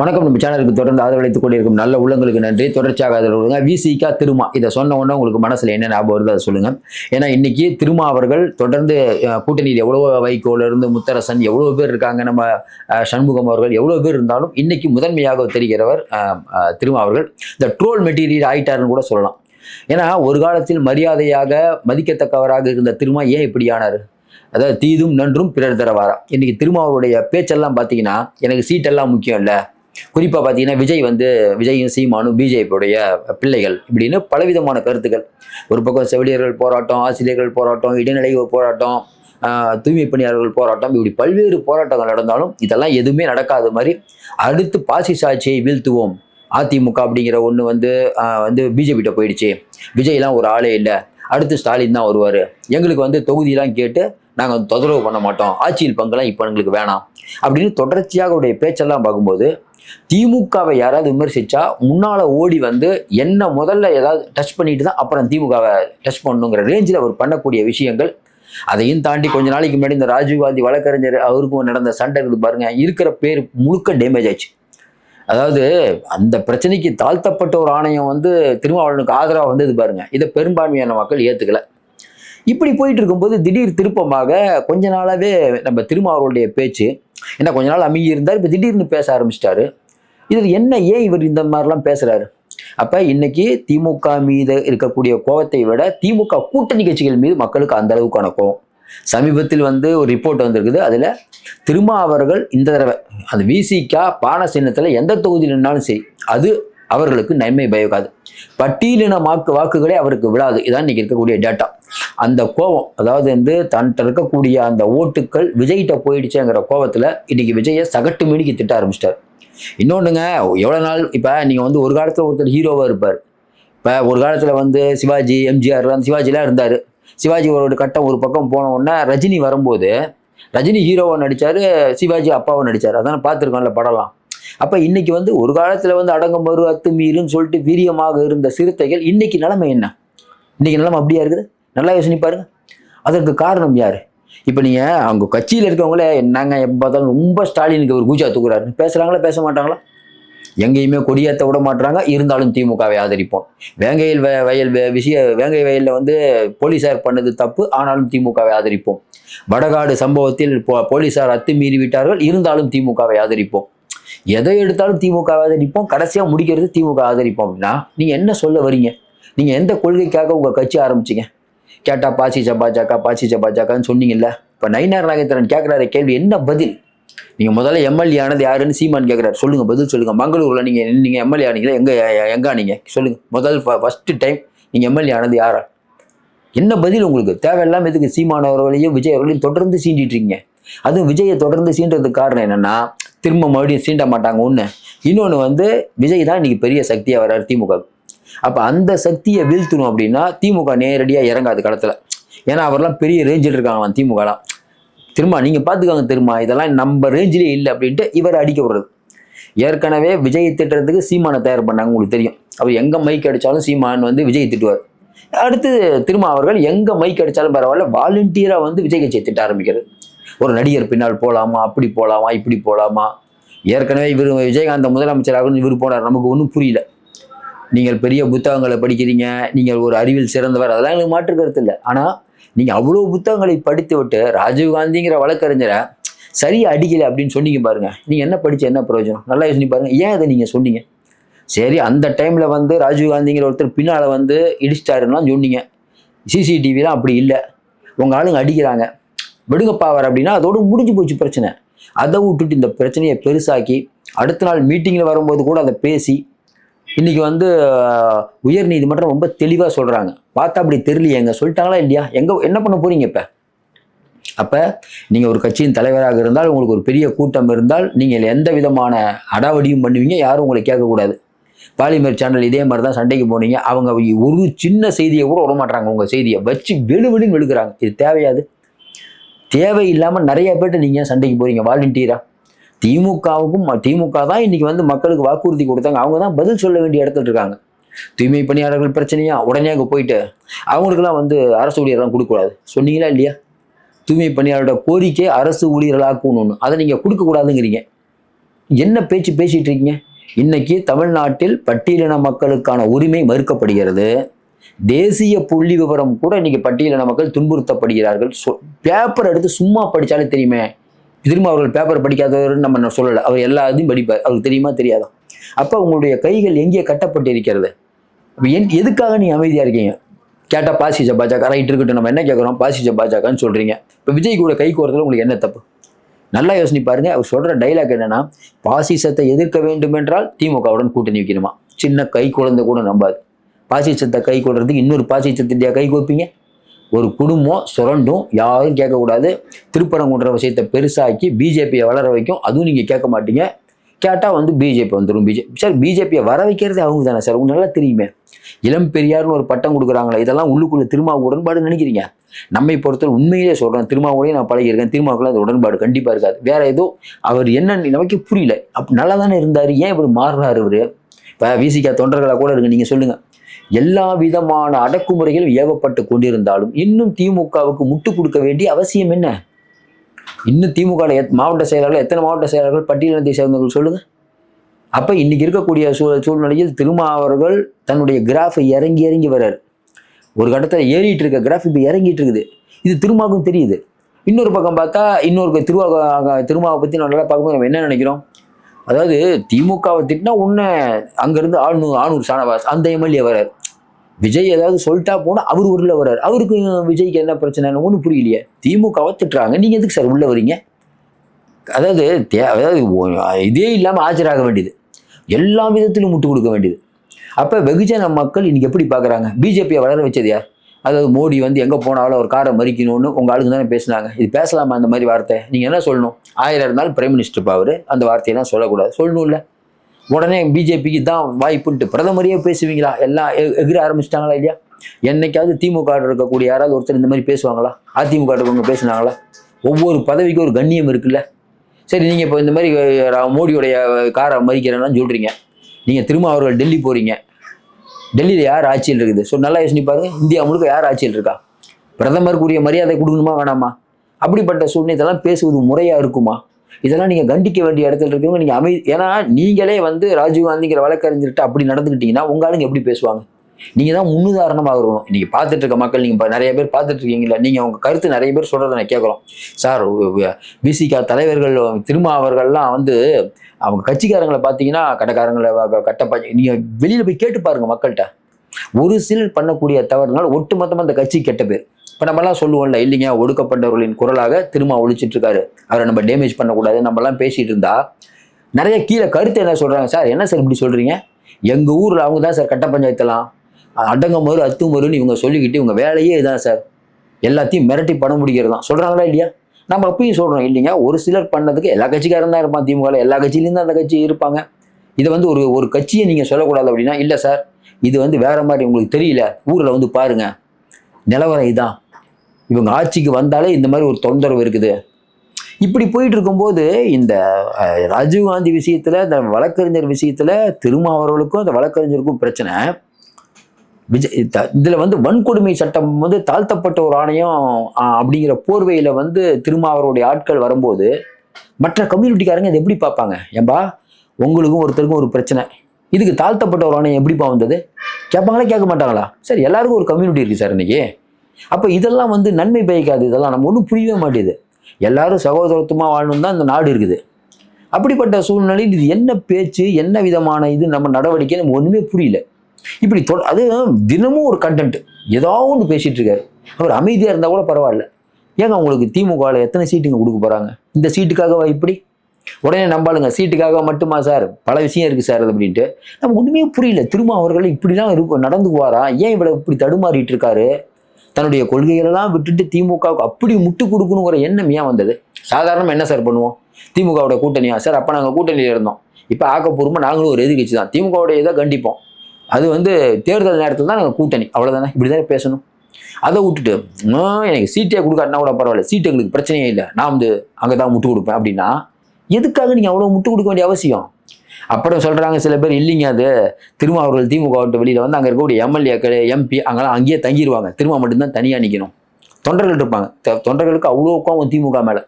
வணக்கம். நம்ம சேனலுக்கு தொடர்ந்து ஆதரவளித்துக் கொண்டிருக்கும் நல்ல உள்ளங்களுக்கு நன்றி. தொடர்ச்சியாக ஆதரவுங்க விசிகா திருமா. இதை சொன்ன உடனே உங்களுக்கு மனசில் என்ன ஞாபகம் வருது அதை சொல்லுங்கள் ஏன்னா இன்னைக்கு திருமா அவர்கள் தொடர்ந்து கூட்டணியில் எவ்வளவோ வைகோல இருந்து முத்தரசன் எவ்வளோ பேர் இருக்காங்க. நம்ம சண்முகம் அவர்கள் எவ்வளோ பேர் இருந்தாலும் இன்னைக்கு முதன்மையாக தெரிகிறவர் திருமா அவர்கள். இந்த ட்ரோல் மெட்டீரியல் ஆயிட்டாருன்னு கூட சொல்லலாம். ஏன்னா ஒரு காலத்தில் மரியாதையாக மதிக்கத்தக்கவராக இருந்த திருமா ஏன் இப்படி ஆனார்? அதாவது தீதும் நன்றும் பிறர் தரவாரா? இன்னைக்கு திருமாவருடைய பேச்செல்லாம் பார்த்தீங்கன்னா எனக்கு சீட்டெல்லாம் முக்கியம் இல்லை. குறிப்பாக பார்த்தீங்கன்னா விஜய் வந்து விஜயும் சீமானும் பிஜேபியுடைய பிள்ளைகள் இப்படின்னு பலவிதமான கருத்துக்கள். ஒரு பக்கம் செவிலியர்கள் போராட்டம் ஆசிரியர்கள் போராட்டம் இடைநிலை போராட்டம் தூய்மை பணியாளர்கள் போராட்டம் இப்படி பல்வேறு போராட்டங்கள் நடந்தாலும் இதெல்லாம் எதுவுமே நடக்காத மாதிரி அடுத்து பாசி சாட்சியை வீழ்த்துவோம். அதிமுக அப்படிங்கிற ஒன்று வந்து வந்து பிஜேபிகிட்ட போயிடுச்சு. விஜய்லாம் ஒரு ஆளே இல்லை. அடுத்து ஸ்டாலின் தான் வருவார். எங்களுக்கு வந்து தொகுதியெலாம் கேட்டு நாங்கள் தொந்தரவு பண்ண மாட்டோம். ஆட்சியில் பங்கெல்லாம் இப்போ எங்களுக்கு வேணாம். அப்படின்னு தொடர்ச்சியாக அவருடைய பேச்செல்லாம் பார்க்கும்போது திமுகவை யாராவது விமர்சிச்சா முன்னால ஓடி வந்து என்ன முதல்ல ஏதாவது டச் பண்ணிட்டு தான் அப்புறம் திமுகவை டச் பண்ணணுங்கிற ரேஞ்சில் அவர் பண்ணக்கூடிய விஷயங்கள். அதையும் தாண்டி கொஞ்ச நாளைக்கு முன்னாடி இந்த ராஜீவ்காந்தி வழக்கறிஞர் அவருக்கும் நடந்த சண்டை இருக்குது பாருங்க இருக்கிற பேர் முழுக்க டேமேஜ் ஆச்சு. அதாவது அந்த பிரச்சனைக்கு தாழ்த்தப்பட்ட ஒரு ஆணையம் வந்து திருமாவளவனுக்கு ஆதரவாக வந்தது பாருங்க. இதை பெரும்பான்மையான மக்கள் ஏற்றுக்கல இப்படி போயிட்டு இருக்கும்போது திடீர் திருப்பமாக கொஞ்ச நாளாவே நம்ம திருமாவளவனுடைய பேச்சு ஏன்னா கொஞ்ச நாள் அமைதி இருந்தார் இப்போ திடீர்னு பேச ஆரம்பிச்சிட்டாரு. இதில் என்ன ஏன் இவர் இந்த மாதிரிலாம் பேசுறாரு? அப்ப இன்னைக்கு திமுக மீது இருக்கக்கூடிய கோபத்தை விட திமுக கூட்டணி கட்சிகள் மீது மக்களுக்கு அந்த அளவுக்கான கோபம் சமீபத்தில் வந்து ஒரு ரிப்போர்ட் வந்திருக்குது. அதுல திருமா அவர்கள் இந்த தடவை அந்த விசிகா பான சின்னத்தில் எந்த தொகுதியில் நின்னாலும் சரி அது அவர்களுக்கு நன்மை பயக்காது. பட்டியலின வாக்கு வாக்குகளே அவருக்கு விழாது இதான் இன்னைக்கு இருக்கக்கூடிய டேட்டா அந்த கோபம் அதாவது வந்து தன்கிட்ட இருக்கக்கூடிய அந்த ஓட்டுக்கள் விஜய்கிட்ட போயிடுச்சுங்கிற கோபத்தில் இன்னைக்கு விஜயை சகட்டு மீடிக்கு திட்ட ஆரம்பிச்சிட்டார். இன்னொன்றுங்க எவ்வளோ நாள் இப்போ நீங்கள் வந்து ஒரு காலத்தில் ஒருத்தர் ஹீரோவாக இருப்பார். இப்போ ஒரு காலத்தில் வந்து சிவாஜி எம்ஜிஆர்லாம் சிவாஜிலாம் இருந்தார். சிவாஜி ஒரு கட்டம் ஒரு பக்கம் போன உடனே ரஜினி வரும்போது ரஜினி ஹீரோவை நடித்தார் சிவாஜி அப்பாவை நடித்தார் அதான் பார்த்துருக்கோம்ல படம்லாம். அப்போ இன்னைக்கு வந்து ஒரு காலத்தில் வந்து அடங்கமறு அத்துமீறுன்னு சொல்லிட்டு வீரியமாக இருந்த சிறுத்தைகள் இன்னைக்கு நிலைமை என்ன? இன்னைக்கு நிலைமை அப்படியா இருக்குது? நல்லா யோசனை பாருங்க. அதற்கு காரணம் யார்? இப்போ நீங்கள் அவங்க கட்சியில் இருக்கவங்களே என்னங்க எப்போ பார்த்தாலும் ரொம்ப ஸ்டாலினுக்கு ஒரு கூச்சா தூக்குறாரு பேசுகிறாங்களா பேச மாட்டாங்களா? எங்கேயுமே கொடியேற்ற விட மாட்டாங்க இருந்தாலும் திமுகவை ஆதரிப்போம். வேங்கையில் வய வயல் வே- விஷய வேங்கை வயலில் வந்து போலீஸார் பண்ணது தப்பு. ஆனாலும் திமுகவை ஆதரிப்போம். வடகாடு சம்பவத்தில் போ- போலீசார் அத்துமீறி விட்டார்கள் இருந்தாலும் திமுகவை ஆதரிப்போம். எதை எடுத்தாலும் திமுக ஆதரிப்போம். கடைசியாக முடிக்கிறது திமுக ஆதரிப்போம் அப்படின்னா நீங்கள் என்ன சொல்ல வரீங்க? நீங்கள் எந்த கொள்கைக்காக உங்கள் கட்சி ஆரம்பிச்சிங்க? கேட்டால் பாசி சபாஜாக்கா பாசி சபாஜாக்கான்னு சொன்னீங்கல்ல. இப்போ நயினார் நாகேந்திரன் கேட்குறாரு கேள்வி என்ன பதில்? நீங்கள் முதல்ல எம்எல்ஏ ஆனது யாருன்னு சீமான் கேட்குறாரு சொல்லுங்கள் பதில் சொல்லுங்கள் மங்களூரில் நீங்கள் நீங்கள் எம்எல்ஏ ஆனீங்களா? எங்கே எங்கே ஆனீங்க? சொல்லுங்கள் முதல் ஃபஸ்ட்டு டைம் நீங்கள் எம்எல்ஏ ஆனது யாரா? என்ன பதில் உங்களுக்கு? தேவையில்லாம எதுக்கு சீமான் அவர்களையும் விஜய் அவர்களையும் தொடர்ந்து சீண்டிட்டு இருக்கீங்க? அதுவும் விஜயை தொடர்ந்து சீன்றதுக்கு காரணம் என்னென்னா திரும்ப மறுபடியும் சீண்ட மாட்டாங்க ஒன்று இன்னொன்று வந்து விஜய் தான் இன்னைக்கு பெரிய சக்தியாக வர்றாரு திமுக அப்போ அந்த சக்தியை வீழ்த்தணும் அப்படின்னா திமுக நேரடியாக இறங்காது களத்தில். ஏன்னா அவர்லாம் பெரிய ரேஞ்சில் இருக்காங்களாம் திமுகலாம். திரும்ப நீங்கள் பார்த்துக்கோங்க திரும்ப இதெல்லாம் நம்ம ரேஞ்சிலே இல்லை அப்படின்ட்டு இவர் அடிக்க விடுறது. ஏற்கனவே விஜய் திட்டுறதுக்கு சீமானை தயார் பண்ணாங்க உங்களுக்கு தெரியும். அவர் எங்கே மைக் அடித்தாலும் சீமான் வந்து விஜய் திட்டுவார். அடுத்து திரும்ப அவர்கள் எங்கே மைக் அடித்தாலும் பரவாயில்ல வாலண்டியராக வந்து விஜய் கட்சியை திட்ட ஆரம்பிக்கிறது. ஒரு நடிகர் பின்னால் போகலாமா அப்படி போகலாமா இப்படி போகலாமா ஏற்கனவே இவர் விஜயகாந்த் முதலமைச்சராக இவர் போனார். நமக்கு ஒன்றும் புரியல. நீங்கள் பெரிய புத்தகங்களை படிக்கிறீங்க. நீங்கள் ஒரு அறிவில் சிறந்தவர். அதெல்லாம் எனக்கு மாற்று கருத்து இல்லை. ஆனால் நீங்கள் அவ்வளோ புத்தகங்களை படித்து விட்டு ராஜீவ்காந்திங்கிற வழக்கறிஞரை சரியாக அடிக்கலை அப்படின்னு சொன்னீங்க பாருங்கள் நீங்கள் என்ன படித்த என்ன பிரயோஜனம்? நல்லா யோசனை பாருங்கள் ஏன் அதை நீங்கள் சொன்னீங்க? சரி அந்த டைமில் வந்து ராஜீவ்காந்திங்கிற ஒருத்தர் பின்னால் வந்து இடிச்சிட்டாருன்னா சொன்னீங்க. சிசிடிவிலாம் அப்படி இல்லை. உங்கள் ஆளுங்க அடிக்கிறாங்க. விடுங்கப்பா அவர் அப்படின்னா அதோடு முடிஞ்சு போச்சு பிரச்சனை. அதை விட்டுட்டு இந்த பிரச்சனையை பெருசாக்கி அடுத்த நாள் மீட்டிங்கில் வரும்போது கூட அதை பேசி இன்றைக்கி வந்து உயர் நீதிமன்றம் ரொம்ப தெளிவாக சொல்கிறாங்க பார்த்தா அப்படி தெரியலையேங்க. சொல்லிட்டாங்களா இல்லையா? எங்கே என்ன பண்ண போகிறீங்க இப்போ? அப்போ நீங்கள் ஒரு கட்சியின் தலைவராக இருந்தால் உங்களுக்கு ஒரு பெரிய கூட்டம் இருந்தால் நீங்கள் எந்த விதமான அடாவடியும் பண்ணுவீங்க யாரும் உங்களை கேட்கக்கூடாது பாலிமர் சேனல் இதே மாதிரி தான் சண்டைக்கு போனீங்க. அவங்க ஒரு சின்ன செய்தியை கூட விட மாட்டாங்க உங்கள் செய்தியை வச்சு வெளு வெளுன்னு வெளுக்கிறாங்க. இது தேவையாது தேவையில்லாமல் நிறைய பேர்ட்ட நீங்கள் சண்டைக்கு போகிறீங்க வாலண்டியரா? திமுகவுக்கும் திமுக தான் இன்னைக்கு வந்து மக்களுக்கு வாக்குறுதி கொடுத்தாங்க. அவங்க தான் பதில் சொல்ல வேண்டிய இடத்துல இருக்காங்க. தூய்மை பணியாளர்கள் பிரச்சனையா? உடனே அங்கே போயிட்டு அவங்களுக்குலாம் வந்து அரசு ஊழியர்லாம் கொடுக்கக்கூடாது. சொன்னீங்களா இல்லையா? தூய்மை பணியாளரோட கோரிக்கை அரசு ஊழியர்களாக்கணும்னு. அதை நீங்கள் கொடுக்கக்கூடாதுங்கிறீங்க. என்ன பேச்சு பேசிகிட்டு இருக்கீங்க? இன்னைக்கு தமிழ்நாட்டில் பட்டியலின மக்களுக்கான உரிமை மறுக்கப்படுகிறது. தேசிய புள்ளி விவரம் கூட இன்னைக்கு பட்டியலின மக்கள் துன்புறுத்தப்படுகிறார்கள். சொ பேப்பர் எடுத்து சும்மா படிச்சாலே தெரியுமே? திரும்ப அவர்கள் பேப்பர் படிக்காதவர்னு நம்ம சொல்லலை. அவர் எல்லா இதையும் படிப்பார். அவருக்கு தெரியுமா தெரியாதா? அப்போ உங்களுடைய கைகள் எங்கே கட்டப்பட்டு இருக்கிறது என் எதுக்காக நீ அமைதியாக இருக்கீங்க? கேட்டால் பாசிச்ச பாஜக ரைட் இருக்கட்டும். நம்ம என்ன கேட்குறோம் பாசிச்ச பாஜகன்னு சொல்கிறீங்க இப்போ விஜய் கூட கை கோரத்தில் உங்களுக்கு என்ன தப்பு? நல்லா யோசனை பாருங்க. அவர் சொல்கிற டைலாக் என்னன்னா பாசிசத்தை எதிர்க்க வேண்டும் என்றால் திமுகவுடன் கூட்டணி வைக்கணுமா? சின்ன கை குழந்தை கூட நம்பாது. பாசிசத்தை கை கொடுறதுக்கு இன்னொரு பாசிசத்தின்டியா கை கோப்பீங்க ஒரு குடும்பம் சுரண்டும் யாரும் கேட்கக்கூடாது. திருப்பரங்குன்ற விஷயத்தை பெருசாக்கி பிஜேபியை வளர வைக்கும். அதுவும் நீங்கள் கேட்க மாட்டீங்க. கேட்டால் வந்து பிஜேபி வந்துடும் பிஜேபி சார் பிஜேபியை வர வைக்கிறது அவங்க தானே சார். உங்களுக்கு நல்லா தெரியுமே. இளம் பெரியார்னு ஒரு பட்டம் கொடுக்குறாங்களே இதெல்லாம் உள்ளுக்குள்ள திருமாவு உடன்பாடு நினைக்கிறீங்க? நம்மை பொறுத்தவரை உண்மையிலே சொல்கிறேன் திருமாவோடய நான் பழகியிருக்கேன். திருமாவுக்குள்ள அது உடன்பாடு கண்டிப்பாக இருக்காது. வேற ஏதோ அவர் என்ன நமக்கு புரியல. அப்போ நல்லா தானே இருந்தார்? ஏன் இப்படி மாறுறாரு இவர்? இப்போ விசிகா தொண்டர்களாக கூட இருக்கு நீங்கள் சொல்லுங்கள் எல்லா விதமான அடக்குமுறைகளும் ஏவப்பட்டு கொண்டிருந்தாலும் இன்னும் திமுகவுக்கு முட்டு கொடுக்க வேண்டிய அவசியம் என்ன? இன்னும் திமுக எத் மாவட்ட செயலாளர்கள் எத்தனை மாவட்ட செயலாளர்கள் பட்டியலத்தை சேர்ந்தவர்கள் சொல்லுங்க. அப்ப இன்னைக்கு இருக்கக்கூடிய சூ சூழ்நிலையில் திருமாவர்கள் தன்னுடைய கிராஃபை இறங்கி இறங்கி வர்றார். ஒரு கட்டத்தில் ஏறிட்டு இருக்க கிராஃப் இப்போ இறங்கிட்டு இருக்குது. இது திருமாவுக்கும் தெரியுது. இன்னொரு பக்கம் பார்த்தா இன்னொரு திருவா திருமாவை பற்றி நல்லா பார்க்கும்போது நம்ம என்ன நினைக்கிறோம்? அதாவது திமுகவை திட்டினா உன்ன அங்கேருந்து ஆளுநூர் ஆணூர் சாணவாஸ் அந்த எம்எல்ஏ வர்றார். விஜய் ஏதாவது சொல்லிட்டா போனால் அவர் உள்ள வர்றார். அவருக்கு விஜய்க்கு என்ன பிரச்சனைன்னு ஒன்றும் புரியலையே. திமுகவை திட்டுறாங்க நீங்கள் எதுக்கு சார் உள்ளே வரீங்க? அதாவது தே அதாவது இதே இல்லாமல் ஆஜராக வேண்டியது. எல்லா விதத்திலும் முட்டு கொடுக்க வேண்டியது. அப்போ வெகுஜன மக்கள் இன்னைக்கு எப்படி பார்க்குறாங்க பிஜேபியை வளர வச்சது யார்? அதாவது மோடி வந்து எங்கே போனாலும் ஒரு காரை மறிக்கணும்னு உங்கள் ஆளுங்க தானே பேசுனாங்க. இது பேசலாமா அந்த மாதிரி வார்த்தை? நீங்கள் என்ன சொல்லணும்? ஆயிரம் இருந்தாலும் பிரைம் மினிஸ்டர் அவர். அந்த வார்த்தையெல்லாம் சொல்லக்கூடாது. சொல்லணும்ல. உடனே பிஜேபிக்கு தான் வாய்ப்புன்ட்டு பிரதமரையே பேசுவீங்களா? எல்லாம் எ- எகிர ஆரம்பிச்சிட்டாங்களா இல்லையா? என்னைக்காவது திமுக இருக்கக்கூடிய யாராவது ஒருத்தர் இந்த மாதிரி பேசுவாங்களா? அதிமுக இருக்கவங்க பேசுனாங்களா? ஒவ்வொரு பதவிக்கும் ஒரு கண்ணியம் இருக்குல்ல. சரி நீங்கள் இப்போ இந்த மாதிரி ரா- மோடியோடைய காரை மதிக்கிறேன்னு சொல்கிறீங்க நீங்கள் திரும்ப அவர்கள் டெல்லி போகிறீங்க டெல்லியில் யார் ஆட்சியில் இருக்குது? ஸோ நல்லா யோசனை இந்தியா முழுக்க யார் ஆட்சியில் இருக்கா? பிரதமருக்குரிய மரியாதை கொடுக்கணுமா வேணாமா? அப்படிப்பட்ட சூழ்நிலையெல்லாம் பேசுவது முறையாக இருக்குமா? இதெல்லாம் நீங்கள் கண்டிக்க வேண்டிய இடத்துல இருக்கவங்க நீங்கள் அமை ஏன்னா நீங்களே வந்து ராஜீவ்காந்திங்கிற வழக்கறிஞர்கிட்ட அப்படி நடந்துக்கிட்டீங்கன்னா உங்க ஆளுங்க எப்படி பேசுவாங்க? நீங்கள் தான் முன்னுதாரணமாக இருக்கணும். நீங்கள் பார்த்துட்டு இருக்க மக்கள் நீங்கள் நிறைய பேர் பார்த்துட்டு இருக்கீங்களா நீங்கள் உங்கள் கருத்து நிறைய பேர் சொல்கிறத நான் கேட்குறோம். சார் பிசிகா தலைவர்கள் திருமாவர்கள்லாம் வந்து அவங்க கட்சிக்காரங்களை பார்த்தீங்கன்னா கடைக்காரங்களை கட்டப்பா நீங்கள் வெளியில் போய் கேட்டு பாருங்கள் மக்கள்கிட்ட. ஒரு சிலர் பண்ணக்கூடிய தவறுனால ஒட்டுமொத்தமாக அந்த கட்சி கெட்ட பேர். இப்போ நம்மலாம் சொல்லுவோம்ல இல்லைங்க ஒடுக்கப்பட்டவர்களின் குரலாக திரும்ப ஒழிச்சிட்டு இருக்காரு அவரை நம்ம டேமேஜ் பண்ணக்கூடாது நம்மலாம் பேசிட்டு இருந்தா. நிறைய கீழே கருத்து என்ன சொல்றாங்க சார்? என்ன சார் இப்படி சொல்றீங்க? எங்க ஊர்ல அவங்க தான் சார் கட்ட பஞ்சாயத்தெல்லாம் அடங்கமறு அத்துமறுன்னு இவங்க சொல்லிக்கிட்டு இவங்க வேலையே இதுதான் சார். எல்லாத்தையும் மிரட்டி பணம் முடிக்கிறது தான் சொல்றாங்களா இல்லையா? நம்ம அப்பயும் சொல்கிறோம் இல்லைங்க ஒரு சிலர் பண்ணதுக்கு எல்லா கட்சிக்காரன் தான் இருப்பான் திமுகவில் எல்லா கட்சியிலேயும் தான் அந்த கட்சி இருப்பாங்க. இதை வந்து ஒரு ஒரு கட்சியை நீங்கள் சொல்லக்கூடாது அப்படின்னா இல்லை சார் இது வந்து வேற மாதிரி உங்களுக்கு தெரியல. ஊரில் வந்து பாருங்க நிலவரம் இதான். இவங்க ஆட்சிக்கு வந்தாலே இந்த மாதிரி ஒரு தொந்தரவு இருக்குது. இப்படி போயிட்டு இருக்கும்போது இந்த ராஜீவ்காந்தி விஷயத்துல இந்த வழக்கறிஞர் விஷயத்துல திருமாவர்களுக்கும் அந்த வழக்கறிஞருக்கும் பிரச்சனை. விஜய் த- இதுல வந்து வன்கொடுமை சட்டம் வந்து தாழ்த்தப்பட்ட ஒரு ஆணையம் அப்படிங்கிற போர்வையில வந்து திருமாவருடைய ஆட்கள் வரும்போது மற்ற கம்யூனிட்டிக்காரங்க இதை எப்படி பார்ப்பாங்க? ஏம்பா உங்களுக்கும் ஒருத்தருக்கும் ஒரு பிரச்சனை. இதுக்கு தாழ்த்தப்பட்ட ஒரு ஆணையம் எப்படிப்பா வந்தது? கேட்பாங்களா கேட்க மாட்டாங்களா? சார் எல்லாருக்கும் ஒரு கம்யூனிட்டி இருக்கு சார் இன்னைக்கு. அப்போ இதெல்லாம் வந்து நன்மை பயக்காது. இதெல்லாம் நம்ம ஒன்றும் புரியவே மாட்டேது எல்லாரும் சகோதரத்துவமாக வாழணும் தான் இந்த நாடு இருக்குது. அப்படிப்பட்ட சூழ்நிலையில் இது என்ன பேச்சு என்ன விதமான இது நம்ம நடவடிக்கை நம்ம ஒன்றுமே புரியல. இப்படி தொ அது தினமும் ஒரு கண்டென்ட் ஏதோ ஒன்று பேசிகிட்டு இருக்காரு. அவர் அமைதியாக இருந்தால் கூட பரவாயில்ல. ஏங்க உங்களுக்கு திமுகவில் எத்தனை சீட்டுங்க கொடுக்க போகிறாங்க இந்த சீட்டுக்காகவா இப்படி? உடனே நம்பாளுங்க சீட்டுக்காக மட்டுமா சார்? பல விஷயம் இருக்குது சார் அது அப்படின்ட்டு. நம்ம ஒன்றுமே புரியல. திரும்ப அவர்கள் இப்படிலாம் இருக்கும் நடந்துக்குவாரா ஏன் இவ்வளோ இப்படி தடுமாறிட்டு இருக்காரு? தன்னுடைய கொள்கைகளெல்லாம் விட்டுட்டு திமுகவுக்கு அப்படி முட்டு கொடுக்கணுங்கிற எண்ணம் ஏன் வந்தது? சாதாரணமாக என்ன சார் பண்ணுவோம்? திமுகவோட கூட்டணியா? சார் அப்போ நாங்கள் கூட்டணியில் இருந்தோம். இப்போ ஆக்கப்பூர்வமாக நாங்களும் ஒரு எதிர்கட்சி தான். திமுகவுடைய இதை கண்டிப்போம். அது வந்து தேர்தல் நேரத்தில் தான் நாங்கள் கூட்டணி. அவ்வளோதானே இப்படி தானே பேசணும். அதை விட்டுட்டு எனக்கு சீட்டே கொடுக்காட்டினா கூட பரவாயில்ல. சீட்டு எங்களுக்கு பிரச்சனையே இல்லை. நான் வந்து அங்கே தான் முட்டு கொடுப்பேன். அப்படின்னா எதுக்காக நீங்கள் அவ்வளோ முட்டு கொடுக்க வேண்டிய அவசியம்? அப்புறம் சொல்கிறாங்க சில பேர் இல்லைங்க அது. திருமாவர்கள் அவர்கள் திமுக விட்டு வெளியில் வந்து அங்கே இருக்கக்கூடிய எம்எல்ஏக்கள் எம்பி அங்கெல்லாம் அங்கேயே தங்கிடுவாங்க திரும்ப மட்டும்தான் தனியாக நிற்கணும் தொண்டர்கள் இருப்பாங்க. தொண்டர்களுக்கு அவ்வளோ கோவம் திமுக மேலே.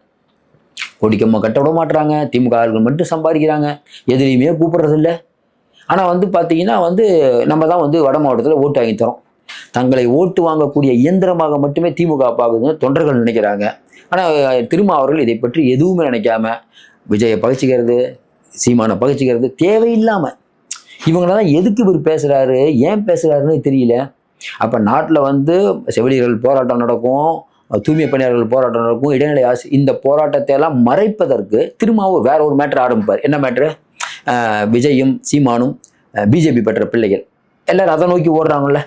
கொடிக்கம்மா கட்ட விட மாட்டுறாங்க திமுக ஆளுகள் மட்டும் சம்பாதிக்கிறாங்க. எதுலேயுமே கூப்பிட்றதில்ல. ஆனால் வந்து பார்த்தீங்கன்னா வந்து நம்ம தான் வந்து வட மாவட்டத்தில் ஓட்டு வாங்கி தரோம் தங்களை ஓட்டு வாங்கக்கூடிய இயந்திரமாக மட்டுமே திமுக பார்க்குதுன்னு தொண்டர்கள் நினைக்கிறாங்க. ஆனால் திருமா அவர்கள் இதை பற்றி எதுவுமே நினைக்காம விஜயை பகிச்சிக்கிறது சீமானை பகிச்சிக்கிறது தேவையில்லாமல் இவங்களெல்லாம் எதுக்கு இவர் பேசுகிறாரு ஏன் பேசுகிறாருன்னு தெரியல. அப்போ நாட்டில் வந்து செவிலியர்கள் போராட்டம் நடக்கும் தூய்மை பணியாளர்கள் போராட்டம் நடக்கும் இடைநிலை ஆசி இந்த போராட்டத்தை எல்லாம் மறைப்பதற்கு திரும்பவும் வேற ஒரு மேட்ரு ஆரம்பிப்பார். என்ன மேட்ரு விஜயும் சீமானும் பிஜேபி பெற்ற பிள்ளைகள். எல்லாரும் அதை நோக்கி ஓடுறாங்கல்ல.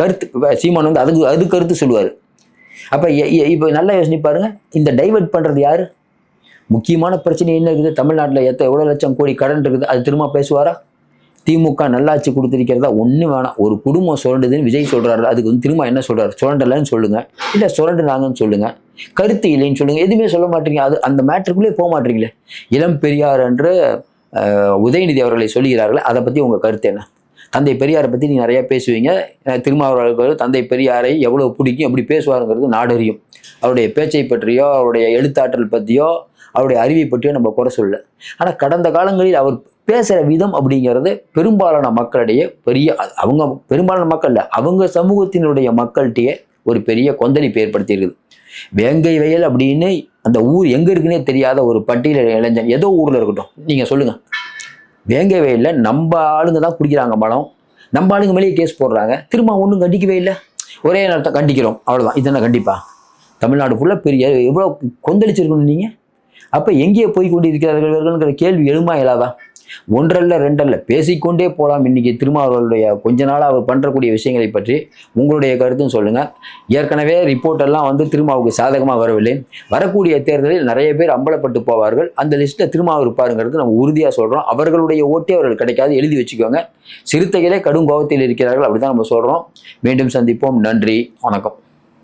கருத்து சீமான் வந்து அதுக்கு அது கருத்து சொல்லுவார். அப்போ இப்போ நல்லா யோசனை பாருங்க. இந்த டைவர்ட் பண்ணுறது யாரு? முக்கியமான பிரச்சனை என்ன இருக்குது? தமிழ்நாட்டில் எத்த எவ்வளோ லட்சம் கோடி கடன் இருக்குது? அது திரும்ப பேசுவாரா? திமுக நல்லாட்சி கொடுத்துருக்கிறதா? ஒன்றும் வேணாம். ஒரு குடும்பம் சுரண்டுதுன்னு விஜய் சொல்கிறாரு அதுக்கு வந்து திரும்ப என்ன சொல்கிறார் சுரண்டலைன்னு சொல்லுங்கள் இல்லை சுரண்டுனாங்கன்னு சொல்லுங்கள் கருத்து இல்லைன்னு சொல்லுங்கள் எதுவுமே சொல்ல மாட்டீங்க. அது அந்த மேட்ருக்குள்ளே போக மாட்டீங்களே. இளம் பெரியார் என்று உதயநிதி அவர்களை சொல்லுகிறார்கள். அதை பற்றி உங்கள் கருத்து என்ன? தந்தை பெரியாரை பற்றி நீங்கள் நிறையா பேசுவீங்க. அஹ், திருமாவளவர்கள் தந்தை பெரியாரை எவ்வளோ பிடிக்கும்? எப்படி பேசுவாருங்கிறது நாடறியும். அவருடைய பேச்சை பற்றியோ அவருடைய எழுத்தாற்றல் பற்றியோ அவருடைய அறிவை பற்றியும் நம்ம குறை சொல்லல. ஆனால் கடந்த காலங்களில் அவர் பேசுகிற விதம் அப்படிங்கிறது பெரும்பாலான மக்களிடையே பெரிய அவங்க பெரும்பாலான மக்கள் இல்லை அவங்க சமூகத்தினுடைய மக்கள்கிட்டயே ஒரு பெரிய கொந்தளிப்பு ஏற்படுத்தியிருக்குது. வேங்கை வயல் அப்படின்னு அந்த ஊர் எங்கே இருக்குன்னே தெரியாத ஒரு பட்டியல இளைஞன் ஏதோ ஊரில் இருக்கட்டும் நீங்கள் சொல்லுங்கள் வேங்கை வயலில் நம்ம ஆளுங்க தான் குடிக்கிறாங்க மலம் நம்ம ஆளுங்க மேலேயே கேஸ் போடுறாங்க. திரும்ப ஒன்றும் கண்டிக்கவே இல்லை. ஒரே நேரத்தை கண்டிக்கிறோம். அவ்வளோதான் இது கண்டிப்பாக தமிழ்நாடு ஃபுல்லாக பெரிய எவ்வளோ கொந்தளிச்சிருக்கணும் நீங்கள் அப்போ எங்கே போய் கொண்டிருக்கிறார்கள்ங்கிற கேள்வி எழுமா இயலாதா ஒன்றல்ல ரெண்டல்ல. பேசிக்கொண்டே போகலாம் இன்னைக்கு திருமாவளவருடைய கொஞ்ச நாள் அவர் பண்ணுறக்கூடிய விஷயங்களை பற்றி. உங்களுடைய கருத்தும் சொல்லுங்கள் ஏற்கனவே ரிப்போர்ட் எல்லாம் வந்து திருமாவுக்கு சாதகமாக வரவில்லை. வரக்கூடிய தேர்தலில் நிறைய பேர் அம்பலப்பட்டு போவார்கள். அந்த லிஸ்ட்டில் திருமாவு இருப்பாருங்கிறது நம்ம உறுதியாக சொல்கிறோம் அவர்களுடைய ஓட்டே அவர்கள் கிடைக்காது. எழுதி வச்சுக்கோங்க. சிறுத்தைகளே கடும் கோபத்தில் இருக்கிறார்கள். அப்படி தான் நம்ம சொல்கிறோம் மீண்டும் சந்திப்போம். நன்றி. வணக்கம்.